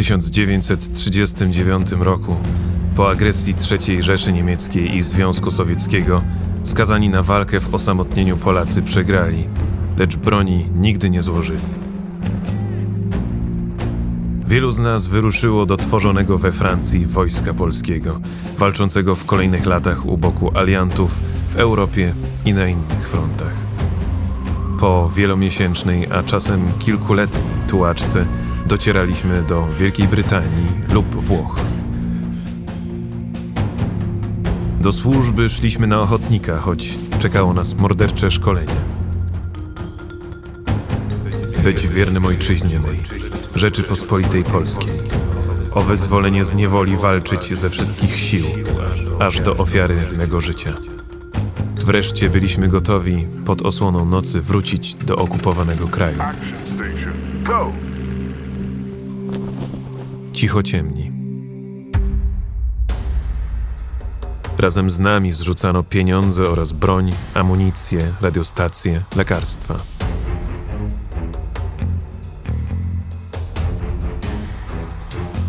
1939 roku, po agresji III Rzeszy Niemieckiej i Związku Sowieckiego, skazani na walkę w osamotnieniu Polacy przegrali, lecz broni nigdy nie złożyli. Wielu z nas wyruszyło do tworzonego we Francji Wojska Polskiego, walczącego w kolejnych latach u boku aliantów w Europie i na innych frontach. Po wielomiesięcznej, a czasem kilkuletniej tułaczce docieraliśmy do Wielkiej Brytanii lub Włoch. Do służby szliśmy na ochotnika, choć czekało nas mordercze szkolenie. Być wiernym ojczyźnie mej, Rzeczypospolitej Polskiej. O wyzwolenie z niewoli walczyć ze wszystkich sił, aż do ofiary mego życia. Wreszcie byliśmy gotowi pod osłoną nocy wrócić do okupowanego kraju. Go! Cicho ciemni. Razem z nami zrzucano pieniądze oraz broń, amunicję, radiostacje, lekarstwa.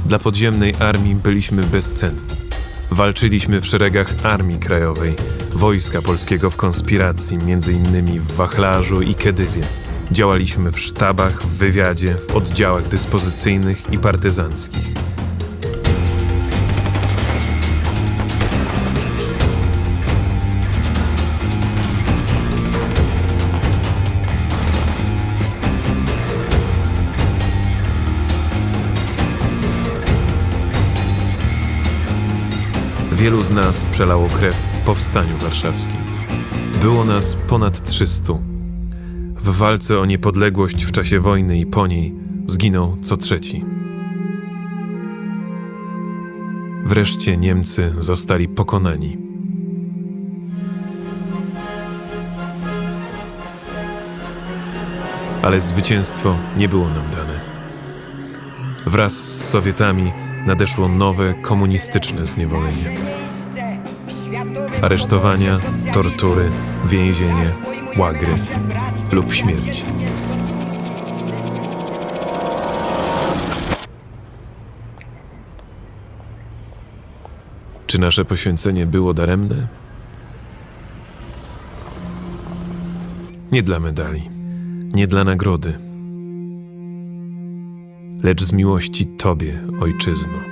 Dla podziemnej armii byliśmy bezcenni. Walczyliśmy w szeregach Armii Krajowej, Wojska Polskiego w konspiracji, między innymi w Wachlarzu i Kedywie. Działaliśmy w sztabach, w wywiadzie, w oddziałach dyspozycyjnych i partyzanckich. Wielu z nas przelało krew w powstaniu warszawskim. Było nas ponad 300. W walce o niepodległość w czasie wojny i po niej zginął co trzeci. Wreszcie Niemcy zostali pokonani. Ale zwycięstwo nie było nam dane. Wraz z Sowietami nadeszło nowe komunistyczne zniewolenie. Aresztowania, tortury, więzienie, łagry lub śmierć. Czy nasze poświęcenie było daremne? Nie dla medali, nie dla nagrody, lecz z miłości Tobie, Ojczyzno.